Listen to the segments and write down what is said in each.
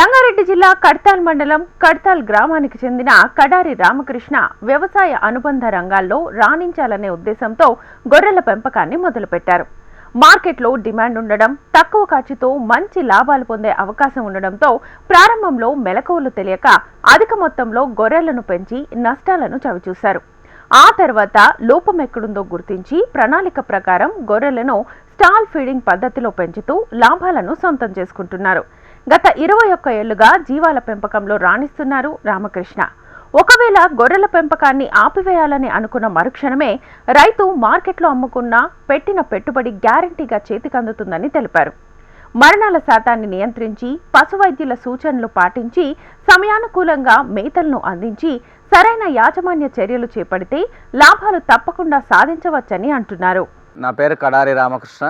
రంగారెడ్డి జిల్లా కడ్తాల్ మండలం కడ్తాల్ గ్రామానికి చెందిన కడారి రామకృష్ణ వ్యవసాయ అనుబంధ రంగాల్లో రాణించాలనే ఉద్దేశంతో గొర్రెల పెంపకాన్ని మొదలుపెట్టారు. మార్కెట్లో డిమాండ్ ఉండడం తక్కువ ఖర్చుతో మంచి లాభాలు పొందే అవకాశం ఉండడంతో ప్రారంభంలో మెలకువలు తెలియక అధిక మొత్తంలో గొర్రెలను పెంచి నష్టాలను చవిచూశారు. ఆ తర్వాత లోపం ఎక్కడుందో గుర్తించి ప్రణాళిక ప్రకారం గొర్రెలను స్టాల్ ఫీడింగ్ పద్ధతిలో పెంచుతూ లాభాలను సొంతం చేసుకుంటున్నారు. గత ఇరవై ఒక్క ఏళ్ళుగా జీవాల పెంపకంలో రాణిస్తున్నారు రామకృష్ణ. ఒకవేళ గొర్రెల పెంపకాన్ని ఆపివేయాలని అనుకున్న మరుక్షణమే రైతు మార్కెట్లో అమ్ముకున్న పెట్టిన పెట్టుబడి గ్యారంటీగా చేతికందుతుందని తెలిపారు. మరణాల శాతాన్ని నియంత్రించి పశువైద్యుల సూచనలు పాటించి సమయానుకూలంగా మేతలను అందించి సరైన యాజమాన్య చర్యలు చేపడితే లాభాలు తప్పకుండా సాధించవచ్చని అంటున్నారు. నా పేరు కడారి రామకృష్ణ.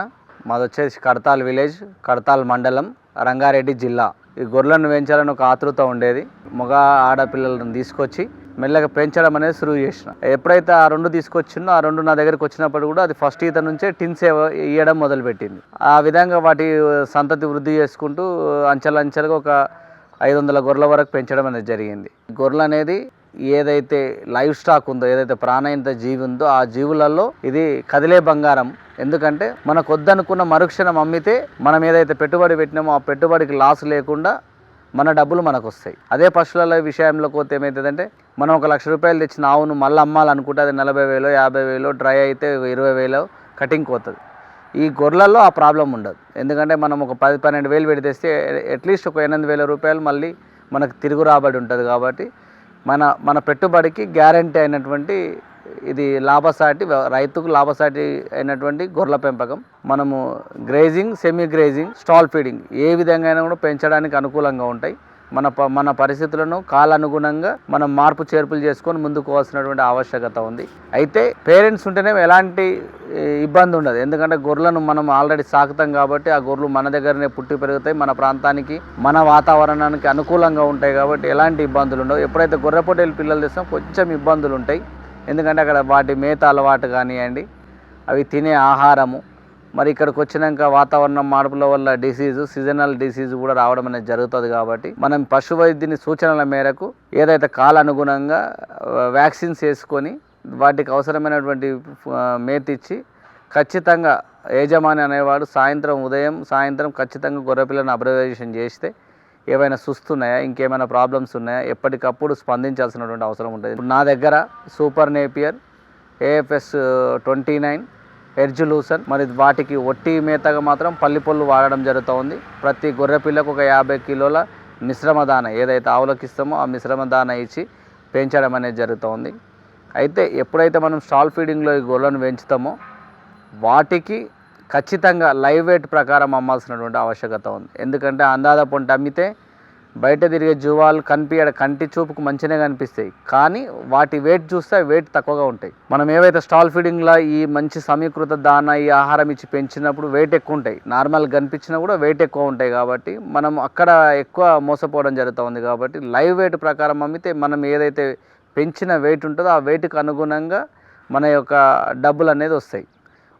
మాది వచ్చేసి కడతాల్ విలేజ్ కడతాల్ మండలం. రంగారెడ్డి జిల్లా. ఈ గొర్రెలను పెంచాలని ఒక ఆతృత ఉండేది. మగ ఆడపిల్లలను తీసుకొచ్చి మెల్లగా పెంచడం అనేది సురువు చేసిన. ఎప్పుడైతే ఆ రెండు తీసుకొచ్చిందో ఆ రెండు నా దగ్గరికి వచ్చినప్పుడు కూడా అది ఫస్ట్ ఈత నుంచే టిన్స్ ఇవ్వడం మొదలుపెట్టింది. ఆ విధంగా వాటి సంతతి వృద్ధి చేసుకుంటూ అంచెలంచెలుగా ఒక ఐదు వందల గొర్రెల వరకు పెంచడం అనేది జరిగింది. గొర్రెలు అనేది ఏదైతే లైవ్ స్టాక్ ఉందో ఏదైతే ప్రాణాయంత జీవి ఉందో ఆ జీవులలో ఇది కదిలే బంగారం. ఎందుకంటే మనకు వద్దనుకున్న మరుక్షణం అమ్మితే మనం ఏదైతే పెట్టుబడి పెట్టినామో ఆ పెట్టుబడికి లాస్ లేకుండా మన డబ్బులు మనకు వస్తాయి అదే పశువుల విషయంలో పోతే ఏమవుతుందంటే మనం ఒక లక్ష రూపాయలు తెచ్చిన ఆవును మళ్ళీ అమ్మాలనుకుంటే అది నలభై వేలు యాభై వేలు డ్రై అయితే ఇరవై వేలు కటింగ్ పోతుంది. ఈ గొర్రెలలో ఆ ప్రాబ్లం ఉండదు. ఎందుకంటే మనం ఒక పది పన్నెండు వేలు పెడితేస్తే అట్లీస్ట్ ఒక ఎనిమిది వేల రూపాయలు మళ్ళీ మనకు తిరుగు రాబడి ఉంటుంది కాబట్టి మన మన పెట్టుబడికి గ్యారంటీ అయినటువంటి ఇది లాభసాటి రైతుకు లాభసాటి అయినటువంటి గొర్రెల పెంపకం. మనము grazing semi grazing stall feeding ఏ విధంగా అయినా కూడా పెంచడానికి అనుకూలంగా ఉంటాయి. మన ప మన పరిస్థితులను కాలానుగుణంగా మనం మార్పు చేర్పులు చేసుకొని ముందుకు పోవాల్సినటువంటి ఆవశ్యకత ఉంది. అయితే పేరెంట్స్ ఉంటేనే ఎలాంటి ఇబ్బంది ఉండదు. ఎందుకంటే గొర్రెలను మనం ఆల్రెడీ సాకుతాం కాబట్టి ఆ గొర్రెలు మన దగ్గరనే పుట్టి పెరుగుతాయి. మన ప్రాంతానికి మన వాతావరణానికి అనుకూలంగా ఉంటాయి కాబట్టి ఎలాంటి ఇబ్బందులు ఉండవు. ఎప్పుడైతే గొర్రెపొట్టేలు పిల్లలు తెస్తాం కొంచెం ఇబ్బందులు ఉంటాయి. ఎందుకంటే అక్కడ వాటి మేత అలవాటు కానివ్వండి అవి తినే ఆహారము మరి ఇక్కడికి వచ్చినాక వాతావరణం మార్పుల వల్ల డిసీజు సీజనల్ డిసీజ్ కూడా రావడం అనేది జరుగుతుంది కాబట్టి మనం పశు వైద్యుని సూచనల మేరకు ఏదైతే కాలానుగుణంగా వ్యాక్సిన్స్ వేసుకొని వాటికి అవసరమైనటువంటి మేతిచ్చి మేత ఇచ్చి ఖచ్చితంగా యజమాని అనేవాడు సాయంత్రం ఉదయం సాయంత్రం ఖచ్చితంగా గొర్రెపిల్లను అబ్జర్వేషన్ చేస్తే ఏమైనా సుస్తున్నాయా ఇంకేమైనా ప్రాబ్లమ్స్ ఉన్నాయా ఎప్పటికప్పుడు స్పందించాల్సినటువంటి అవసరం ఉంటుంది. ఇప్పుడు నా దగ్గర super napier AFS twenty nine ఎర్జులూసన్ మరి వాటికి ఒట్టి మేతగా మాత్రం పల్లి పొల్లు వాడడం జరుగుతుంది ప్రతి గొర్రె పిల్లకు ఒక యాభై కిలోల మిశ్రమ దాన ఏదైతే ఆవులకు ఇస్తామో ఆ మిశ్రమ దాన ఇచ్చి పెంచడం అనేది జరుగుతుంది అయితే ఎప్పుడైతే మనం స్టాల్ ఫీడింగ్లో ఈ గొర్రెలను పెంచుతామో వాటికి ఖచ్చితంగా లైవ్ వెయిట్ ప్రకారం అమ్మాల్సినటువంటి ఆవశ్యకత ఉంది. ఎందుకంటే అందాద పొంట అమ్మితే బయట తిరిగే జువాలు కనిపించడం కంటి చూపుకు మంచిగా కనిపిస్తాయి. కానీ వాటి వెయిట్ చూస్తే వెయిట్ తక్కువగా ఉంటాయి. మనం ఏవైతే స్టాల్ ఫీడింగ్లో ఈ మంచి సమీకృత దాన ఈ ఆహారం ఇచ్చి పెంచినప్పుడు వెయిట్ ఎక్కువ ఉంటాయి. నార్మల్ కనిపించినా కూడా వెయిట్ ఎక్కువ ఉంటాయి కాబట్టి మనం అక్కడ ఎక్కువ మోసపోవడం జరుగుతుంది కాబట్టి లైవ్ వెయిట్ ప్రకారం అమ్మితే మనం ఏదైతే పెంచిన వెయిట్ ఉంటుందో ఆ వెయిట్కి అనుగుణంగా మన యొక్క డబ్బులు అనేది వస్తాయి.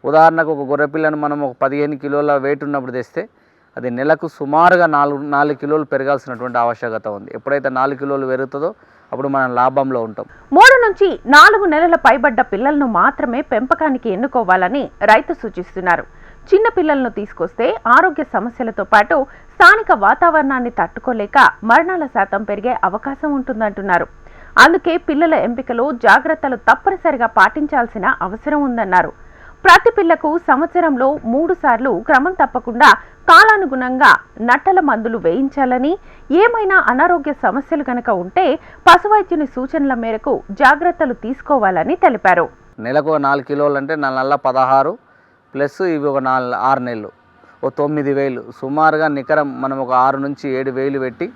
ఉదాహరణకు ఒక గొర్రెపిల్లను మనం ఒక పదిహేను కిలోల వెయిట్ ఉన్నప్పుడు తెస్తే అది నెలకు సుమారుగా నాలుగు నాలుగు కిలోలు పెరగాల్సినటువంటి ఆవశ్యకత ఉంది. ఎప్పుడైతే నాలుగు కిలోలు పెరుగుతుందో అప్పుడు మనం లాభంలో ఉంటాం. మూడు నుంచి నాలుగు నెలల పైబడ్డ పిల్లలను మాత్రమే పెంపకానికి ఎన్నుకోవాలని రైతు సూచిస్తున్నారు. చిన్న పిల్లలను తీసుకొస్తే ఆరోగ్య సమస్యలతో పాటు స్థానిక వాతావరణాన్ని తట్టుకోలేక మరణాల శాతం పెరిగే అవకాశం ఉంటుందంటున్నారు. అందుకే పిల్లల ఎంపికలో జాగ్రత్తలు తప్పనిసరిగా పాటించాల్సిన అవసరం ఉందన్నారు. ప్రతి పిల్లకు సంవత్సరంలో మూడు సార్లు క్రమం తప్పకుండా కాలానుగుణంగా నట్టల మందులు వేయించాలని ఏమైనా అనారోగ్య సమస్యలు కనుక ఉంటే పశువైద్యుని సూచనల మేరకు జాగ్రత్తలు తీసుకోవాలని తెలిపారు. నెలకు నాలుగు కిలోలు అంటే నా నెలల పదహారు ప్లస్ ఇవి ఒక నాలుగు ఆరు నెలలు ఓ తొమ్మిది వేలు. సుమారుగా నికరం మనం ఒక ఆరు నుంచి ఏడు వేలు పెట్టి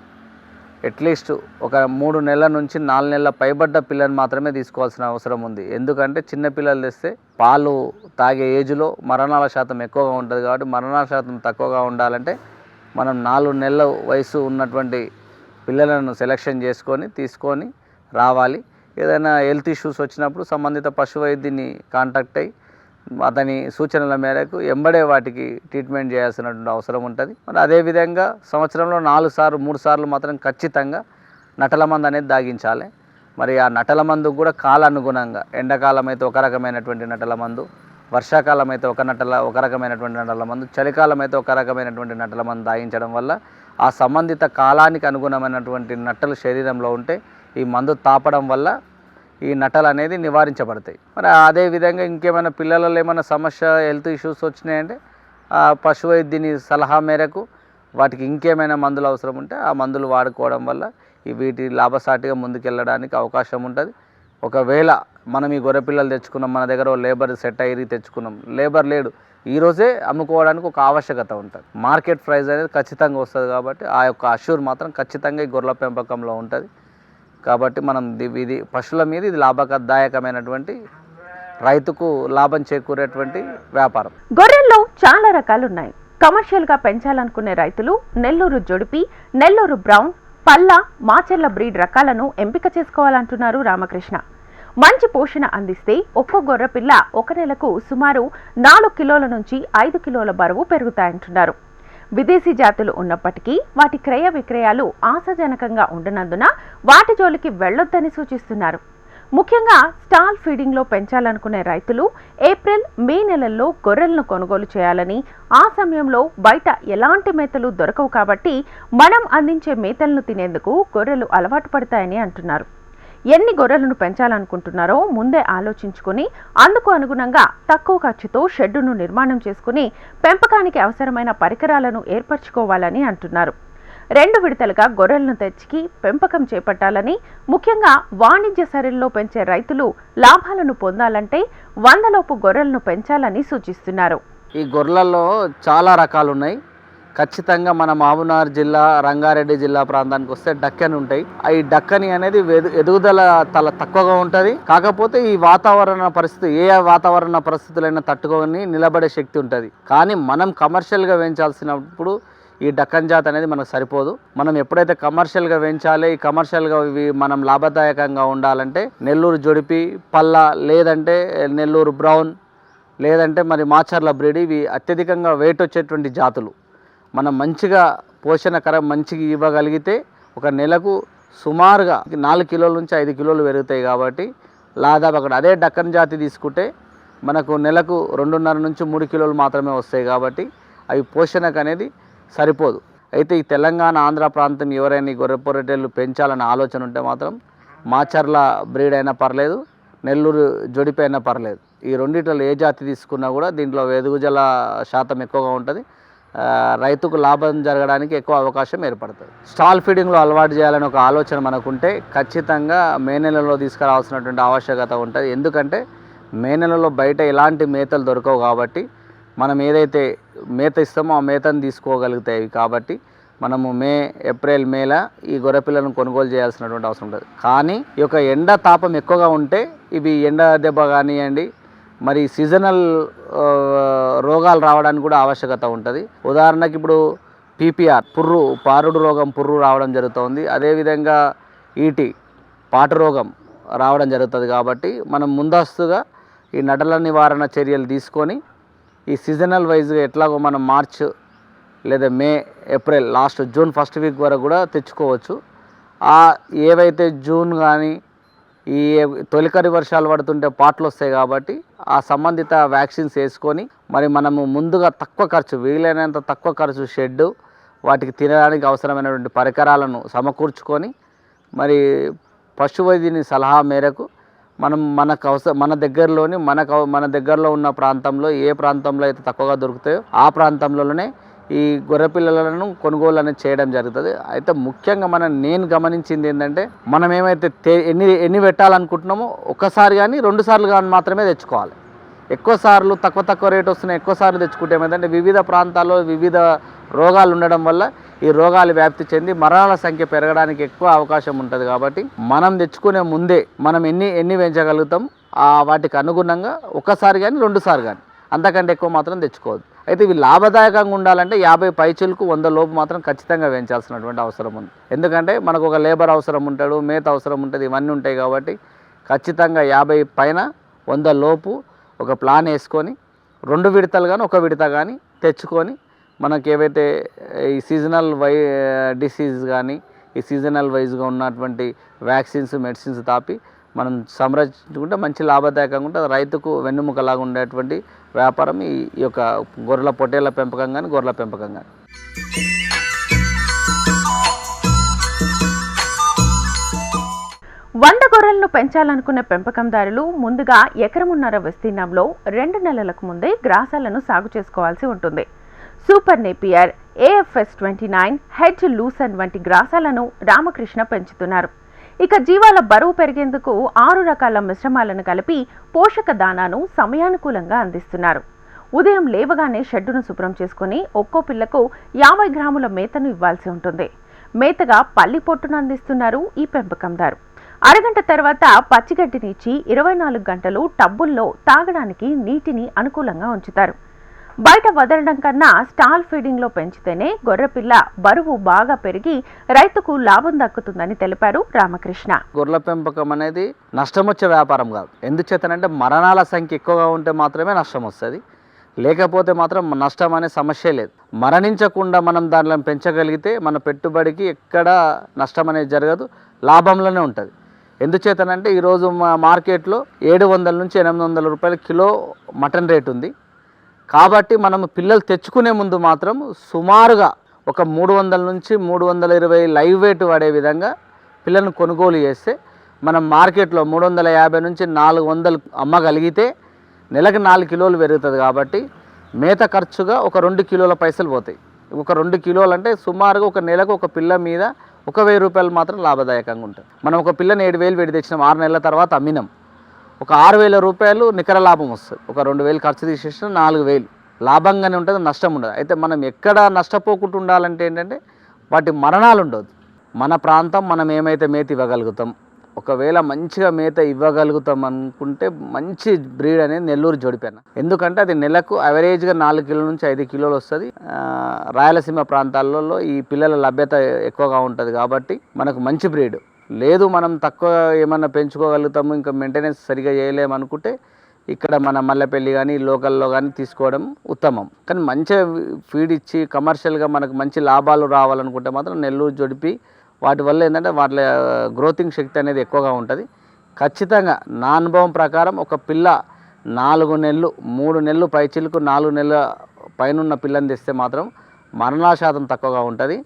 అట్లీస్ట్ ఒక మూడు నెలల నుంచి నాలుగు నెలల పైబడ్డ పిల్లని మాత్రమే తీసుకోవాల్సిన అవసరం ఉంది. ఎందుకంటే చిన్న పిల్లలు తెస్తే పాలు తాగే ఏజ్లో మరణాల శాతం ఎక్కువగా ఉంటుంది కాబట్టి మరణాల శాతం తక్కువగా ఉండాలంటే మనం నాలుగు నెలల వయసు ఉన్నటువంటి పిల్లలను సెలెక్షన్ చేసుకొని తీసుకొని రావాలి. ఏదైనా హెల్త్ ఇష్యూస్ వచ్చినప్పుడు సంబంధిత పశు వైద్యుని కాంటాక్ట్ అయ్యి అతని సూచనల మేరకు ఎంబడే వాటికి ట్రీట్మెంట్ చేయాల్సినటువంటి అవసరం ఉంటుంది. మరి అదేవిధంగా సంవత్సరంలో నాలుగు సార్లు మూడు సార్లు మాత్రం ఖచ్చితంగా నటల మందు అనేది దాగించాలి. మరి ఆ నటల మందు కూడా కాలానుగుణంగా ఎండాకాలం అయితే ఒక రకమైనటువంటి నటల మందు వర్షాకాలం అయితే ఒక నటల ఒక రకమైనటువంటి నటల మందు చలికాలం అయితే ఒక రకమైనటువంటి నటల మందు దాగించడం వల్ల ఆ సంబంధిత కాలానికి అనుగుణమైనటువంటి నట్టలు శరీరంలో ఉంటే ఈ మందు తాపడం వల్ల ఈ నటలు అనేది నివారించబడతాయి. మరి అదే విధంగా ఇంకేమైనా పిల్లలలో ఏమైనా సమస్య హెల్త్ ఇష్యూస్ వచ్చినాయంటే ఆ పశు వైద్యుని సలహా మేరకు వాటికి ఇంకేమైనా మందులు అవసరం ఉంటే ఆ మందులు వాడుకోవడం వల్ల ఈ వీటి లాభసాటిగా ముందుకెళ్ళడానికి అవకాశం ఉంటుంది. ఒకవేళ మనం ఈ గొర్రె పిల్లలు తెచ్చుకున్నాం మన దగ్గర లేబర్ సెట్ అయ్యి తెచ్చుకున్నాం లేబర్ లేడు ఈరోజే అమ్ముకోవడానికి ఒక ఆవశ్యకత ఉంటుంది. మార్కెట్ ప్రైస్ అనేది ఖచ్చితంగా వస్తుంది కాబట్టి ఆ యొక్క అష్యూర్ మాత్రం ఖచ్చితంగా ఈ గొర్రెల పెంపకంలో ఉంటుంది. కాబట్టి మనం ఇది పశువుల మీద ఇది లాభదాయకమైనటువంటి రైతుకు లాభం చేకూరేటువంటి వ్యాపారం. గొర్రెల్లో చాలా రకాలు ఉన్నాయి కమర్షియల్గా పెంచాలనుకునే రైతులు నెల్లూరు జొడిపి నెల్లూరు బ్రౌన్ పల్లా మాచెల్ల బ్రీడ్ రకాలను ఎంపిక చేసుకోవాలంటున్నారు రామకృష్ణ. మంచి పోషణ అందిస్తే ఒక్కో గొర్రె పిల్ల ఒక నెలకు సుమారు నాలుగు కిలోల నుంచి ఐదు కిలోల బరువు పెరుగుతాయంటున్నారు. విదేశీ జాతులు ఉన్నప్పటికీ వాటి క్రయ విక్రయాలు ఆశాజనకంగా ఉండనందున వాటి జోలికి వెళ్ళొద్దని సూచిస్తున్నారు. ముఖ్యంగా స్టాల్ ఫీడింగ్లో పెంచాలనుకునే రైతులు ఏప్రిల్ మే నెలల్లో గొర్రెలను కొనుగోలు చేయాలని ఆ సమయంలో బయట ఎలాంటి మేతలు దొరకవు కాబట్టి మనం అందించే మేతలను తినేందుకు గొర్రెలు అలవాటు పడతాయని అంటున్నారు. ఎన్ని గొర్రెలను పెంచాలనుకుంటున్నారో ముందే ఆలోచించుకుని అందుకు అనుగుణంగా తక్కువ ఖర్చుతో షెడ్డును నిర్మాణం చేసుకుని పెంపకానికి అవసరమైన పరికరాలను ఏర్పరచుకోవాలని అంటున్నారు. రెండు విడతలుగా గొర్రెలను తెచ్చికి పెంపకం చేపట్టాలని ముఖ్యంగా వాణిజ్య సరళిలో పెంచే రైతులు లాభాలను పొందాలంటే వందలోపు గొర్రెలను పెంచాలని సూచిస్తున్నారు. ఈ గొర్రెలలో చాలా రకాలు ఉన్నాయి ఖచ్చితంగా మన మామునార్ జిల్లా రంగారెడ్డి జిల్లా ప్రాంతానికి వస్తే డక్కని ఉంటాయి. ఆ ఈ డక్కని అనేది ఎదుగుదల తల తక్కువగా ఉంటుంది. కాకపోతే ఈ వాతావరణ పరిస్థితి ఏ వాతావరణ పరిస్థితులైనా తట్టుకొని నిలబడే శక్తి ఉంటుంది. కానీ మనం కమర్షియల్గా పెంచాల్సినప్పుడు ఈ డక్కన్ జాతి అనేది మనకు సరిపోదు. మనం ఎప్పుడైతే కమర్షియల్గా పెంచాలి ఈ కమర్షియల్గా ఇవి మనం లాభదాయకంగా ఉండాలంటే నెల్లూరు జొడిపి పల్ల లేదంటే నెల్లూరు బ్రౌన్ లేదంటే మరి మాచర్ల బ్రీడ్ ఇవి అత్యధికంగా వెయిట్ వచ్చేటువంటి జాతులు. మనం మంచిగా పోషణకరం మంచిగా ఇవ్వగలిగితే ఒక నెలకు సుమారుగా నాలుగు కిలోల నుంచి ఐదు కిలోలు పెరుగుతాయి కాబట్టి లాదాపు అక్కడ అదే డక్కన్ జాతి తీసుకుంటే మనకు నెలకు రెండున్నర నుంచి మూడు కిలోలు మాత్రమే వస్తాయి కాబట్టి అవి పోషణకు అనేది సరిపోదు. అయితే ఈ తెలంగాణ ఆంధ్ర ప్రాంతం ఎవరైనా ఈ గొర్రె పెంచాలనే ఆలోచన ఉంటే మాత్రం మాచర్ల బ్రీడ్ అయినా పర్లేదు నెల్లూరు జొడిపి అయినా పర్లేదు. ఈ రెండిట్లో ఏ జాతి తీసుకున్నా కూడా దీంట్లో ఎదుగుజల శాతం ఎక్కువగా ఉంటుంది. రైతుకు లాభం జరగడానికి ఎక్కువ అవకాశం ఏర్పడుతుంది. స్టాల్ ఫీడింగ్లో అలవాటు చేయాలని ఒక ఆలోచన మనకుంటే ఖచ్చితంగా మే నెలలో తీసుకురావాల్సినటువంటి ఆవశ్యకత ఉంటుంది. ఎందుకంటే మే నెలలో బయట ఎలాంటి మేతలు దొరకవు కాబట్టి మనం ఏదైతే మేత ఇస్తామో ఆ మేతను తీసుకోగలుగుతాయి కాబట్టి మనము మే ఏప్రిల్ మేలా ఈ గొర్రె పిల్లలను కొనుగోలు చేయాల్సినటువంటి అవసరం ఉంటుంది. కానీ ఈ యొక్క ఎండ తాపం ఎక్కువగా ఉంటే ఇవి ఎండ దెబ్బ కానివ్వండి మరి సీజనల్ రోగాలు రావడానికి కూడా ఆవశ్యకత ఉంటుంది. ఉదాహరణకి ఇప్పుడు పీపీఆర్ పుర్రు పారుడు రోగం పుర్రు రావడం జరుగుతుంది. అదేవిధంగా ఈటీ పాటు రోగం రావడం జరుగుతుంది కాబట్టి మనం ముందస్తుగా ఈ నటల నివారణ చర్యలు తీసుకొని ఈ సీజనల్ వైజ్గా ఎట్లాగో మనం మార్చ్ లేదా May April last June first week వరకు కూడా తెచ్చుకోవచ్చు. ఏవైతే జూన్ కానీ ఈ తొలికరి వర్షాలు పడుతుంటే పాటలు వస్తాయి కాబట్టి ఆ సంబంధిత వ్యాక్సిన్స్ వేసుకొని మరి మనము ముందుగా తక్కువ ఖర్చు వీలైనంత తక్కువ ఖర్చు షెడ్ వాటికి తినడానికి అవసరమైనటువంటి పరికరాలను సమకూర్చుకొని మరి పశు వైద్యుని సలహా మేరకు మనం మనకు అవసరం మన దగ్గరలోని మనకు మన దగ్గరలో ఉన్న ప్రాంతంలో ఏ ప్రాంతంలో అయితే తక్కువగా దొరుకుతాయో ఆ ప్రాంతంలోనే ఈ గొర్రె పిల్లలను కొనుగోలు అనేది చేయడం జరుగుతుంది. అయితే ముఖ్యంగా మనం నేను గమనించింది ఏంటంటే మనం ఏమైతే ఎన్ని ఎన్ని పెట్టాలనుకుంటున్నామో ఒక్కసారి కానీ రెండు సార్లు కానీ మాత్రమే తెచ్చుకోవాలి. ఎక్కువ సార్లు తక్కువ తక్కువ రేట్ వస్తున్నాయి ఎక్కువ సార్లు తెచ్చుకుంటే ఏమైందంటే వివిధ ప్రాంతాల్లో వివిధ రోగాలు ఉండడం వల్ల ఈ రోగాలు వ్యాప్తి చెంది మరణాల సంఖ్య పెరగడానికి ఎక్కువ అవకాశం ఉంటుంది కాబట్టి మనం తెచ్చుకునే ముందే మనం ఎన్ని ఎన్ని పెంచగలుగుతాం వాటికి అనుగుణంగా ఒక్కసారి కానీ రెండుసారి కానీ అంతకంటే ఎక్కువ మాత్రం తెచ్చుకోవద్దు. అయితే ఇవి లాభదాయకంగా ఉండాలంటే యాభై పైచులకు వంద లోపు మాత్రం ఖచ్చితంగా పెంచాల్సినటువంటి అవసరం ఉంది. ఎందుకంటే మనకు ఒక లేబర్ అవసరం ఉంటాడు మేత అవసరం ఉంటుంది ఇవన్నీ ఉంటాయి కాబట్టి ఖచ్చితంగా యాభై పైన వంద లోపు ఒక ప్లాన్ వేసుకొని రెండు విడతలు కానీ ఒక విడత కానీ తెచ్చుకొని మనకి ఏవైతే ఈ సీజనల్ వై డిసీజ్ కానీ ఈ సీజనల్ వైజ్గా ఉన్నటువంటి వ్యాక్సిన్స్ మెడిసిన్స్ తాపి మనం సంరక్షించుకుంటే మంచి లాభదాయకంగా ఉంటుంది రైతుకు వెన్నుముకలాగా ఉండేటువంటి వ్యాపారం ఈ యొక్క గొర్రెల పొట్టేళ్ళ పెంపకం కానీ గొర్రెల పెంపకం కానీ వంద గొర్రెలను పెంచాలనుకున్న పెంపకందారులు ముందుగా ఎకరమున్నర విస్తీర్ణంలో రెండు నెలలకు ముందే గ్రాసాలను సాగు చేసుకోవాల్సి ఉంటుంది. Super napier AFS twenty nine hedge lucerne వంటి గ్రాసాలను రామకృష్ణ పెంచుతున్నారు. ఇక జీవాల బరువు పెరిగేందుకు ఆరు రకాల మిశ్రమాలను కలిపి పోషక దానాను సమయానుకూలంగా అందిస్తున్నారు. ఉదయం లేవగానే షెడ్డును శుభ్రం చేసుకుని ఒక్కో పిల్లకు యాభై గ్రాముల మేతను ఇవ్వాల్సి ఉంటుంది. మేతగా పల్లి పొట్టును అందిస్తున్నారు ఈ పెంపకందారు అరగంట తర్వాత పచ్చిగడ్డినిచ్చి ఇరవై నాలుగు గంటలు టబ్బుల్లో తాగడానికి నీటిని అనుకూలంగా ఉంచుతారు. బయట వదలడం కన్నా స్టాల్ ఫీడింగ్లో పెంచితేనే గొర్రెపిల్ల బరువు బాగా పెరిగి రైతుకు లాభం దక్కుతుందని తెలిపారు రామకృష్ణ. గొర్రెల పెంపకం అనేది నష్టం వచ్చే వ్యాపారం కాదు. ఎందుచేతనంటే మరణాల సంఖ్య ఎక్కువగా ఉంటే మాత్రమే నష్టం వస్తుంది లేకపోతే మాత్రం నష్టం అనే సమస్య లేదు. మరణించకుండా మనం దానిలో పెంచగలిగితే మన పెట్టుబడికి ఎక్కడ నష్టం అనేది జరగదు లాభంలోనే ఉంటుంది. ఎందుచేతనంటే ఈరోజు మా మార్కెట్లో ఏడు వందల నుంచి ఎనిమిది వందల రూపాయల కిలో మటన్ రేట్ ఉంది. కాబట్టి మనం పిల్లలు తెచ్చుకునే ముందు మాత్రం సుమారుగా ఒక మూడు వందల నుంచి మూడు వందల ఇరవై లైవ్ వెయిట్ పడే విధంగా పిల్లలను కొనుగోలు చేస్తే మనం మార్కెట్లో మూడు వందల యాభై నుంచి నాలుగు వందలు అమ్మగలిగితే నెలకు నాలుగు కిలోలు పెరుగుతుంది కాబట్టి మేత ఖర్చుగా ఒక రెండు కిలోల పైసలు పోతాయి. ఒక రెండు కిలోలు అంటే సుమారుగా ఒక నెలకు ఒక పిల్ల మీద ఒక వెయ్యి రూపాయలు మాత్రం లాభదాయకంగా ఉంటుంది. మనం ఒక పిల్లని ఏడు వేలు పెట్టి తెచ్చినాం ఆరు నెలల తర్వాత అమ్మినాం. ఒక ఆరు వేల రూపాయలు నికర లాభం వస్తుంది. ఒక రెండు వేలు ఖర్చు తీసేసిన నాలుగు వేలు. లాభంగానే ఉంటుంది నష్టం ఉండదు. అయితే మనం ఎక్కడ నష్టపోకుండా ఉండాలంటే ఏంటంటే వాటి మరణాలు ఉండదు మన ప్రాంతం మనం ఏమైతే మేత ఇవ్వగలుగుతాం ఒకవేళ మంచిగా మేత ఇవ్వగలుగుతాం అనుకుంటే మంచి బ్రీడ్ అనేది నెల్లూరు జోడిపెన్న ఎందుకంటే అది నెలకు అవరేజ్గా నాలుగు కిలోల నుంచి ఐదు కిలోలు వస్తుంది. రాయలసీమ ప్రాంతాలలో ఈ పిల్లల లభ్యత ఎక్కువగా ఉంటుంది కాబట్టి మనకు మంచి బ్రీడ్. లేదు మనం తక్కువ ఏమన్నా పెంచుకోగలుగుతాము ఇంకా మెయింటెనెన్స్ సరిగా చేయలేము అనుకుంటే ఇక్కడ మన మల్లెపల్లి కానీ లోకల్లో కానీ తీసుకోవడం ఉత్తమం. కానీ మంచిగా ఫీడ్ ఇచ్చి కమర్షియల్గా మనకు మంచి లాభాలు రావాలనుకుంటే మాత్రం నెల్లూరు జొడిపి వాటి వల్ల ఏంటంటే వాటి గ్రోతింగ్ శక్తి అనేది ఎక్కువగా ఉంటుంది. ఖచ్చితంగా నా అనుభవం ప్రకారం ఒక పిల్ల నాలుగు నెలలు మూడు నెలలు పైచిలకు నాలుగు నెలల పైనున్న పిల్లని తెస్తే మాత్రం మరణాశాతం తక్కువగా ఉంటుంది.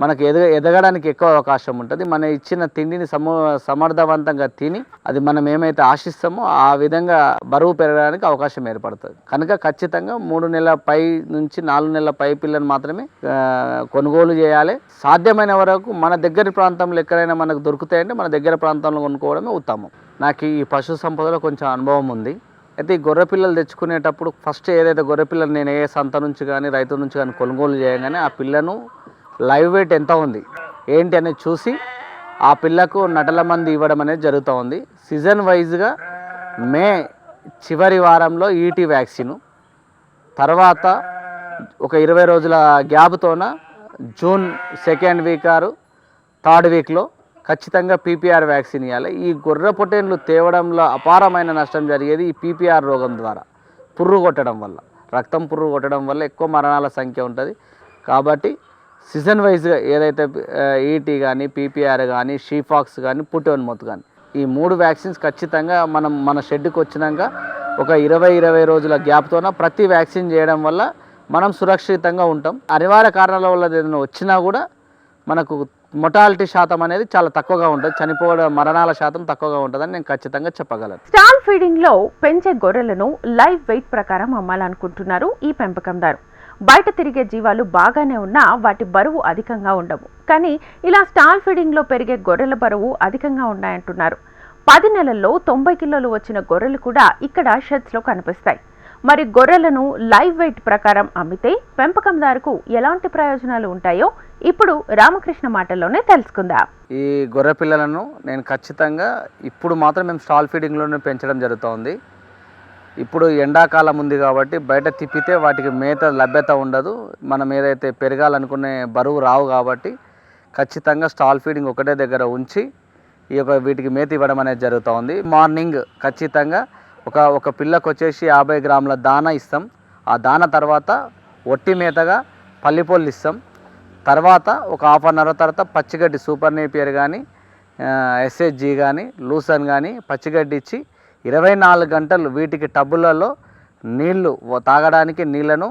మనకు ఎదగ ఎదగడానికి ఎక్కువ అవకాశం ఉంటుంది. మన ఇచ్చిన తిండిని సమ సమర్థవంతంగా తిని అది మనం ఏమైతే ఆశిస్తామో ఆ విధంగా బరువు పెరగడానికి అవకాశం ఏర్పడుతుంది. కనుక ఖచ్చితంగా మూడు నెలల పై నుంచి నాలుగు నెలల పై పిల్లని మాత్రమే కొనుగోలు చేయాలి. సాధ్యమైన వరకు మన దగ్గర ప్రాంతంలో ఎక్కడైనా మనకు దొరుకుతాయంటే మన దగ్గర ప్రాంతంలో కొనుక్కోవడమే ఉత్తమం. నాకు ఈ పశు సంపదలో కొంచెం అనుభవం ఉంది. అయితే ఈ గొర్రె పిల్లలు తెచ్చుకునేటప్పుడు ఫస్ట్ ఏదైతే గొర్రె పిల్లలు నేను ఏ సంత నుంచి కానీ రైతు నుంచి కానీ కొనుగోలు చేయగానే ఆ పిల్లను లైవ్ వెయిట్ ఎంత ఉంది? ఏంటి అనేది చూసి ఆ పిల్లకు నటల మంది ఇవ్వడం అనేది జరుగుతూ ఉంది. సీజన్ వైజ్గా మే చివరి వారంలో ఈటీ వ్యాక్సిన్. తర్వాత ఒక ఇరవై రోజుల గ్యాప్తోన జూన్ సెకండ్ వీక్ ఆరు థర్డ్ వీక్లో ఖచ్చితంగా పీపీఆర్ వ్యాక్సిన్ ఇవ్వాలి ఈ గొర్రె పొట్టేన్లు తేవడంలో అపారమైన నష్టం జరిగేది ఈ పీపీఆర్ రోగం ద్వారా. పుర్రు కొట్టడం వల్ల. రక్తం పుర్రు కొట్టడం వల్ల ఎక్కువ మరణాల సంఖ్య ఉంటుంది. కాబట్టి సీజన్ వైజ్గా ఏదైతే ఈటీ కానీ పీపీఆర్ కానీ షీఫాక్స్ కానీ పుట్టోన్ మొత్తు కానీ ఈ మూడు వ్యాక్సిన్స్ ఖచ్చితంగా మనం మన షెడ్కి వచ్చినాక ఒక ఇరవై ఇరవై రోజుల గ్యాప్తోన ప్రతి వ్యాక్సిన్ చేయడం వల్ల మనం సురక్షితంగా ఉంటాం. అనివార్య కారణాల వల్ల ఏదైనా వచ్చినా కూడా మనకు మొటాలిటీ శాతం అనేది చాలా తక్కువగా ఉంటుంది. చనిపోవడం మరణాల శాతం తక్కువగా ఉంటుందని నేను ఖచ్చితంగా చెప్పగలను. స్టాల్ ఫీడింగ్లో పెంచే గొర్రెలను లైవ్ వెయిట్ ప్రకారం అమ్మాలనుకుంటున్నారు ఈ పెంపకందారు. బయట తిరిగే జీవాలు బాగానే ఉన్నా వాటి బరువు అధికంగా ఉండవు. కానీ ఇలా స్టాల్ ఫీడింగ్లో పెరిగే గొర్రెల బరువు అధికంగా ఉన్నాయంటున్నారు. పది నెలల్లో తొంభై కిలోలు వచ్చిన గొర్రెలు కూడా ఇక్కడ షెడ్స్లో కనిపిస్తాయి. మరి గొర్రెలను లైవ్ వెయిట్ ప్రకారం అమ్మితే పెంపకందారుకు ఎలాంటి ప్రయోజనాలు ఉంటాయో ఇప్పుడు రామకృష్ణ మాటల్లోనే తెలుసుకుందాం. ఈ గొర్రె పిల్లలను నేను ఖచ్చితంగా ఇప్పుడు మాత్రం మేము స్టాల్ ఫీడింగ్లోనే పెంచడం జరుగుతోంది. ఇప్పుడు ఎండాకాలం ఉంది కాబట్టి బయట తిప్పితే వాటికి మేత లభ్యత ఉండదు. మనం ఏదైతే పెరగాలనుకునే బరువు రావు కాబట్టి ఖచ్చితంగా స్టాల్ ఫీడింగ్ ఒకటే దగ్గర ఉంచి ఈ యొక్క వీటికి మేత ఇవ్వడం అనేది జరుగుతూ ఉంది మార్నింగ్ ఖచ్చితంగా ఒక ఒక పిల్లకు వచ్చేసి యాభై గ్రాముల దాన ఇస్తాం. ఆ దాన తర్వాత ఒట్టి మేతగా పల్లిపొల్లు ఇస్తాం. తర్వాత ఒక హాఫ్ అన్ అవర్ తర్వాత పచ్చిగడ్డి సూపర్ నేపియర్ కానీ ఎస్హెచ్జి కానీ లూసన్ కానీ పచ్చిగడ్డి ఇచ్చి ఇరవై నాలుగు గంటలు వీటికి టబ్బులలో నీళ్ళు తాగడానికి నీళ్ళను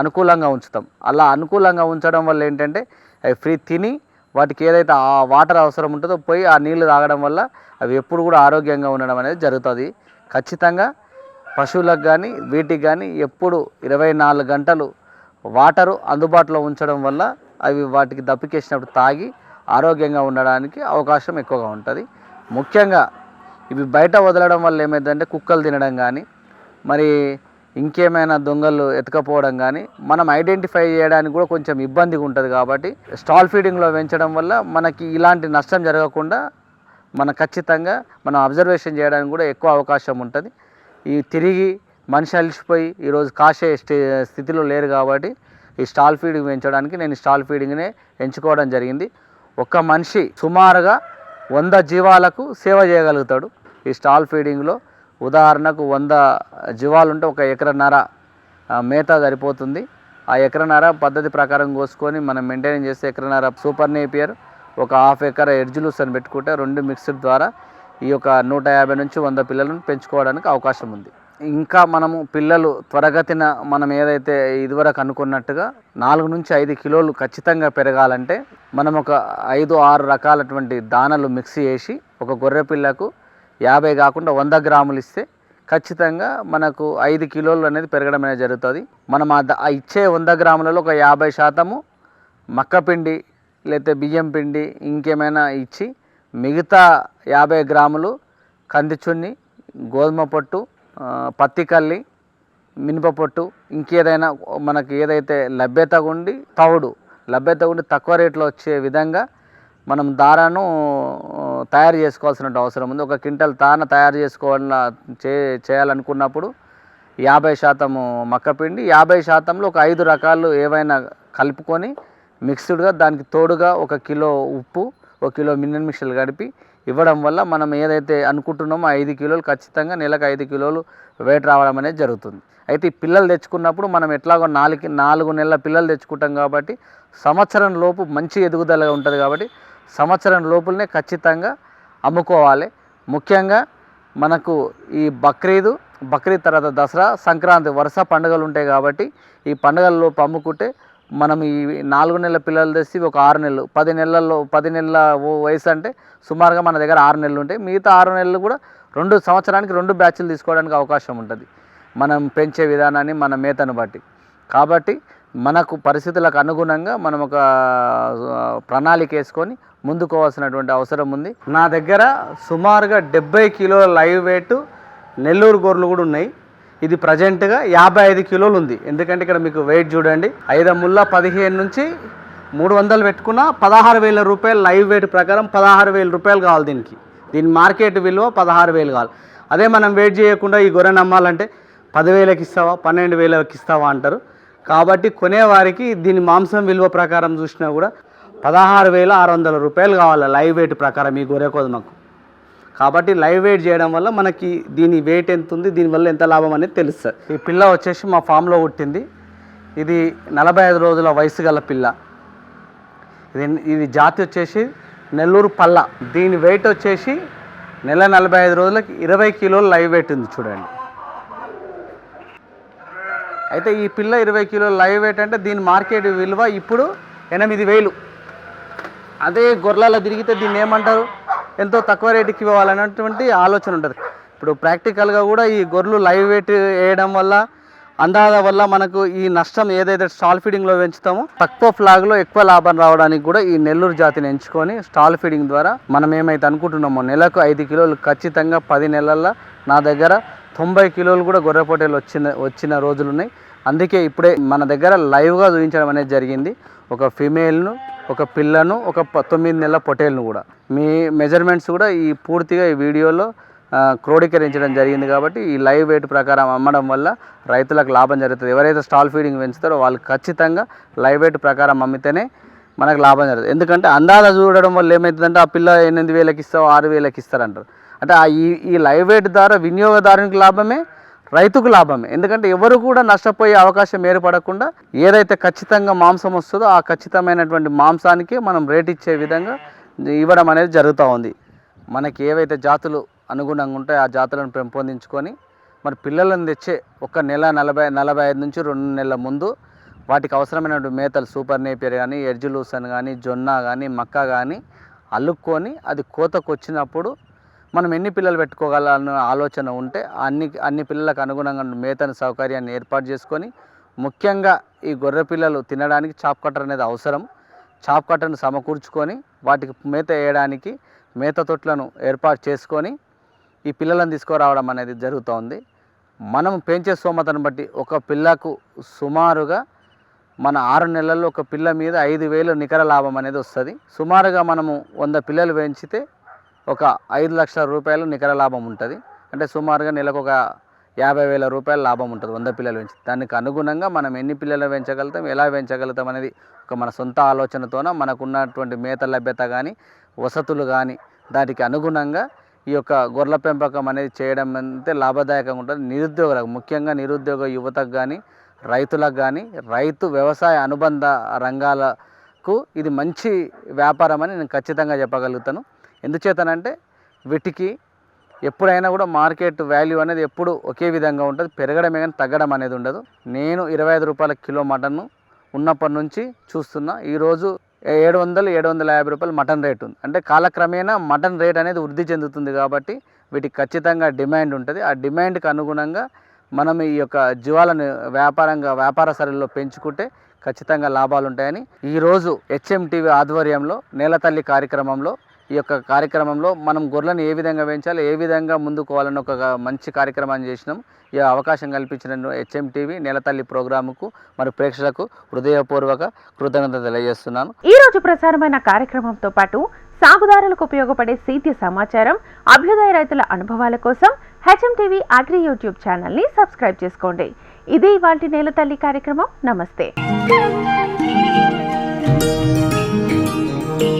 అనుకూలంగా ఉంచుతాం. అలా అనుకూలంగా ఉంచడం వల్ల ఏంటంటే అవి ఫ్రీ తిని వాటికి ఏదైతే ఆ వాటర్ అవసరం ఉంటుందో పోయి ఆ నీళ్ళు తాగడం వల్ల అవి ఎప్పుడు కూడా ఆరోగ్యంగా ఉండడం అనేది జరుగుతుంది. ఖచ్చితంగా పశువులకు కానీ వీటికి కానీ ఎప్పుడు ఇరవై నాలుగు గంటలు వాటరు అందుబాటులో ఉంచడం వల్ల అవి వాటికి దప్పికేసినప్పుడు తాగి ఆరోగ్యంగా ఉండడానికి అవకాశం ఎక్కువగా ఉంటుంది. ముఖ్యంగా ఇవి బయట వదలడం వల్ల ఏమైందంటే కుక్కలు తినడం కానీ మరి ఇంకేమైనా దొంగలు ఎత్తుకపోవడం కానీ మనం ఐడెంటిఫై చేయడానికి కూడా కొంచెం ఇబ్బందిగా ఉంటుంది కాబట్టి స్టాల్ ఫీడింగ్లో పెంచడం వల్ల మనకి ఇలాంటి నష్టం జరగకుండా మన ఖచ్చితంగా మనం అబ్జర్వేషన్ చేయడానికి కూడా ఎక్కువ అవకాశం ఉంటుంది. ఈ తిరిగి మనిషి అలిసిపోయి ఈరోజు కాసే స్థితిలో లేరు కాబట్టి ఈ స్టాల్ ఫీడింగ్ పెంచడానికి నేను స్టాల్ ఫీడింగ్నే ఎంచుకోవడం జరిగింది. ఒక మనిషి సుమారుగా వంద జీవాలకు సేవ చేయగలుగుతాడు. ఈ స్టాల్ ఫీడింగ్లో ఉదాహరణకు వంద జీవాలు ఉంటే ఒక ఎకరన్నర మేత సరిపోతుంది. ఆ ఎకరన్నర పద్ధతి ప్రకారం కోసుకొని మనం మెయింటైన్ చేస్తే ఎకరన్నర సూపర్ నేపియర్ ఒక హాఫ్ ఎకర్ ఎడ్జులూస్ అని పెట్టుకుంటే రెండు మిక్స్డ్ ద్వారా ఈ యొక్క నూట యాభై నుంచి వంద పిల్లలను పెంచుకోవడానికి అవకాశం ఉంది. ఇంకా మనము పిల్లలు త్వరగతిన మనం ఏదైతే ఇదివరకు అనుకున్నట్టుగా నాలుగు నుంచి ఐదు కిలోలు ఖచ్చితంగా పెరగాలంటే మనం ఒక ఐదు ఆరు రకాలటువంటి దానలు మిక్స్ చేసి ఒక గొర్రె పిల్లకు యాభై కాకుండా వంద గ్రాములు ఇస్తే ఖచ్చితంగా మనకు ఐదు కిలోలు అనేది పెరగడం అనేది జరుగుతుంది. మనం ఆ ఇచ్చే వంద గ్రాములలో ఒక యాభై శాతము మక్కపిండి లేకపోతే బియ్యం పిండి ఇంకేమైనా ఇచ్చి మిగతా యాభై గ్రాములు కందిచున్ని గోధుమ పొట్టు పత్తి కల్లి మినప పొట్టు ఇంకేదైనా మనకి ఏదైతే లభ్యత ఉండి తవుడు లభ్యత ఉండి తక్కువ రేట్లో వచ్చే విధంగా మనం దారాను తయారు చేసుకోవాల్సిన అవసరం ఉంది. ఒక క్వింటల్ దాన తయారు చేసుకోవాల చే చేయాలనుకున్నప్పుడు యాభై శాతము మక్కపిండి యాభై శాతంలో ఒక ఐదు రకాలు ఏవైనా కలుపుకొని మిక్స్డ్గా దానికి తోడుగా ఒక కిలో ఉప్పు ఒక కిలో మిన్నన్ మిక్సర్లు కలిపి ఇవ్వడం వల్ల మనం ఏదైతే అనుకుంటున్నామో ఐదు కిలోలు ఖచ్చితంగా నెలకు ఐదు కిలోలు వెయిట్ రావడం అనేది జరుగుతుంది. అయితే ఈ పిల్లలు తెచ్చుకున్నప్పుడు మనం ఎట్లాగో నాలుగు నాలుగు నెలల పిల్లలు తెచ్చుకుంటాం కాబట్టి సంవత్సరం లోపు మంచి ఎదుగుదల ఉంటుంది కాబట్టి సంవత్సరం లోపులనే ఖచ్చితంగా అమ్ముకోవాలి. ముఖ్యంగా మనకు ఈ బక్రీదు బక్రీద్ తర్వాత దసరా సంక్రాంతి వరుస పండుగలు ఉంటాయి కాబట్టి ఈ పండుగల్లోపు అమ్ముకుంటే మనం ఈ నాలుగు నెలల పిల్లలు తెచ్చి ఒక ఆరు నెలలు పది నెలల్లో పది నెలల ఓ- వయసు అంటే సుమారుగా మన దగ్గర ఆరు నెలలు ఉంటాయి. మిగతా ఆరు నెలలు కూడా రెండు సంవత్సరానికి రెండు బ్యాచ్లు తీసుకోవడానికి అవకాశం ఉంటుంది. మనం పెంచే విధానాన్ని మన మేతను బట్టి. కాబట్టి మనకు పరిస్థితులకు అనుగుణంగా మనం ఒక ప్రణాళిక వేసుకొని ముందుకోవాల్సినటువంటి అవసరం ఉంది. నా దగ్గర సుమారుగా డెబ్బై కిలోల లైవ్ వెయిట్ నెల్లూరు గొర్రెలు కూడా ఉన్నాయి. ఇది ప్రజెంట్గా యాభై ఐదు కిలోలు ఉంది. ఎందుకంటే ఇక్కడ మీకు వెయిట్ చూడండి. ఐదు ముళ్ళ పదిహేను నుంచి మూడు వందలు పెట్టుకున్న పదహారు వేల రూపాయలు లైవ్ వెయిట్ ప్రకారం పదహారు వేల రూపాయలు కావాలి దీనికి. దీని మార్కెట్ విలువ పదహారు వేలు కావాలి. అదే మనం వెయిట్ చేయకుండా ఈ గొర్రెని అమ్మాలంటే పదివేలకు ఇస్తావా పన్నెండు వేలకు ఇస్తావా అంటారు. కాబట్టి కొనేవారికి దీని మాంసం విలువ ప్రకారం చూసినా కూడా పదహారు వేల ఆరు వందల రూపాయలు కావాలి లైవ్ వెయిట్ ప్రకారం ఈ గొర్రె కోదమకు కాబట్టి లైవ్ వెయిట్ చేయడం వల్ల మనకి దీని వెయిట్ ఎంత ఉంది దీనివల్ల ఎంత లాభం అనేది తెలుస్తుంది. ఈ పిల్ల వచ్చేసి మా ఫామ్లో పుట్టింది. ఇది నలభై ఐదు రోజుల వయసు గల పిల్ల. ఇది ఇది జాతి వచ్చేసి నెల్లూరు పల్ల. దీని వెయిట్ వచ్చేసి నెల నలభై ఐదు రోజులకి ఇరవై కిలోలు లైవ్ వెయిట్ ఉంది చూడండి. అయితే ఈ పిల్ల ఇరవై కిలోల లైవ్ వెయిట్ అంటే దీని మార్కెట్ విలువ ఇప్పుడు ఎనిమిది వేలు. అదే గొర్రెలలో తిరిగితే దీన్ని ఏమంటారు? ఎంతో తక్కువ రేటుకి ఇవ్వాలన్నటువంటి ఆలోచన ఉంటుంది. ఇప్పుడు ప్రాక్టికల్గా కూడా ఈ గొర్రెలు లైవ్ వెయిట్ వేయడం వల్ల అందాల వల్ల మనకు ఈ నష్టం ఏదైతే స్టాల్ ఫీడింగ్లో పెంచుతామో తక్కువ ఫ్లాగ్లో ఎక్కువ లాభం రావడానికి కూడా ఈ నెల్లూరు జాతిని ఎంచుకొని స్టాల్ ఫీడింగ్ ద్వారా మనం ఏమైతే అనుకుంటున్నామో నెలకు ఐదు కిలోలు ఖచ్చితంగా పది నెలల్లో నా దగ్గర తొంభై కిలోలు కూడా గొర్రె వచ్చిన వచ్చిన రోజులు ఉన్నాయి అందుకే ఇప్పుడే మన దగ్గర లైవ్గా చూపించడం అనేది జరిగింది. ఒక ఫిమేల్ను ఒక పిల్లను ఒక ప- తొమ్మిది నెలల పొటేల్ను కూడా. మీ మెజర్మెంట్స్ కూడా ఈ పూర్తిగా ఈ వీడియోలో క్రోడీకరించడం జరిగింది కాబట్టి ఈ లైవ్ వెయిట్ ప్రకారం అమ్మడం వల్ల రైతులకు లాభం జరుగుతుంది. ఎవరైతే స్టాల్ ఫీడింగ్ పెంచుతారో వాళ్ళు ఖచ్చితంగా లైవ్ వెయిట్ ప్రకారం అమ్మితేనే మనకు లాభం జరుగుతుంది. ఎందుకంటే అందాల చూడడం వల్ల ఏమవుతుందంటే ఆ పిల్ల ఎనిమిది వేలకి ఇస్తావు ఆరు వేలకి ఇస్తారంటారు. అంటే ఆ ఈ ఈ లైవ్ వెయిట్ ద్వారా వినియోగదారునికి లాభమే రైతుకు లాభమే. ఎందుకంటే ఎవరు కూడా నష్టపోయే అవకాశం ఏర్పడకుండా ఏదైతే ఖచ్చితంగా మాంసం వస్తుందో ఆ ఖచ్చితమైనటువంటి మాంసానికి మనం రేట్ ఇచ్చే విధంగా ఇవ్వడం అనేది జరుగుతూ ఉంది. మనకి ఏవైతే జాతులు అనుగుణంగా ఉంటాయో ఆ జాతులను పెంపొందించుకొని మరి పిల్లలను తెచ్చే ఒక నెల నలభై నలభై ఐదు నుంచి రెండు నెలల ముందు వాటికి అవసరమైనటువంటి మేతలు సూపర్ నేపియర్ కానీ ఎర్జులూసన్ కానీ జొన్న కానీ మక్క కానీ అల్లుక్కొని అది కోతకు వచ్చినప్పుడు మనం ఎన్ని పిల్లలు పెట్టుకోగలన్న ఆలోచన ఉంటే అన్ని అన్ని పిల్లలకు అనుగుణంగా మేతను సౌకర్యాన్ని ఏర్పాటు చేసుకొని ముఖ్యంగా ఈ గొర్రె పిల్లలు తినడానికి చాప్ కట్టర్ అనేది అవసరం. చాప్ కట్టర్ను సమకూర్చుకొని వాటికి మేత వేయడానికి మేత తొట్లను ఏర్పాటు చేసుకొని ఈ పిల్లలను తీసుకురావడం అనేది జరుగుతోంది. మనం పెంచే స్తోమతను బట్టి ఒక పిల్లకు సుమారుగా మన ఆరు నెలల్లో ఒక పిల్ల మీద ఐదు వేలు నికర లాభం అనేది వస్తుంది. సుమారుగా మనము వంద పిల్లలు పెంచితే ఒక ఐదు లక్షల రూపాయలు నికర లాభం ఉంటుంది. అంటే సుమారుగా నెలకు ఒక యాభై వేల రూపాయల లాభం ఉంటుంది వంద పిల్లలు పెంచి. దానికి అనుగుణంగా మనం ఎన్ని పిల్లలు పెంచగలుగుతాం ఎలా పెంచగలుగుతాం అనేది ఒక మన సొంత ఆలోచనతోన మనకున్నటువంటి మేత లభ్యత కానీ వసతులు కానీ దానికి అనుగుణంగా ఈ యొక్క గొర్రెల పెంపకం అనేది చేయడం అంతే లాభదాయకంగా ఉంటుంది. నిరుద్యోగులకు ముఖ్యంగా నిరుద్యోగ యువతకు కానీ రైతులకు కానీ రైతు వ్యవసాయ అనుబంధ రంగాలకు ఇది మంచి వ్యాపారం అని నేను ఖచ్చితంగా చెప్పగలుగుతాను. ఎందుచేతనంటే వీటికి ఎప్పుడైనా కూడా మార్కెట్ వాల్యూ అనేది ఎప్పుడు ఒకే విధంగా ఉంటుంది. పెరగడమే కానీ తగ్గడం అనేది ఉండదు. నేను ఇరవై ఐదు రూపాయల కిలో మటన్ ఉన్నప్పటి నుంచి చూస్తున్నా. ఈరోజు ఏడు వందలు ఏడు వందల యాభై రూపాయలు మటన్ రేట్ ఉంది. అంటే కాలక్రమేణా మటన్ రేట్ అనేది వృద్ధి చెందుతుంది కాబట్టి వీటికి ఖచ్చితంగా డిమాండ్ ఉంటుంది. ఆ డిమాండ్కి అనుగుణంగా మనం ఈ యొక్క జీవాలను వ్యాపారంగా వ్యాపార సరళిలో పెంచుకుంటే ఖచ్చితంగా లాభాలు ఉంటాయని ఈరోజు హెచ్ఎంటీవీ ఆధ్వర్యంలో నేలతల్లి కార్యక్రమంలో ఈ యొక్క కార్యక్రమంలో మనం గొర్రెలను ఏ విధంగా పెంచాలి ఏ విధంగా ముందుకోవాలని ఒక మంచి కార్యక్రమాన్ని చేసినాం. ఈ అవకాశం కల్పించిన హెచ్ఎం టీవీ నేలతల్లి ప్రోగ్రాముకు మరి ప్రేక్షకులకు హృదయపూర్వక కృతజ్ఞత తెలియజేస్తున్నాను. ఈ రోజు ప్రసారమైన కార్యక్రమంతో పాటు సాగుదారులకు ఉపయోగపడే సేద్య సమాచారం అభ్యుదయ రైతుల అనుభవాల కోసం హెచ్ఎం టీవీ అగ్రి యూట్యూబ్ ఛానల్ని సబ్స్క్రైబ్ చేసుకోండి. ఇది ఇవాల్టి నేల తల్లి కార్యక్రమం. నమస్తే.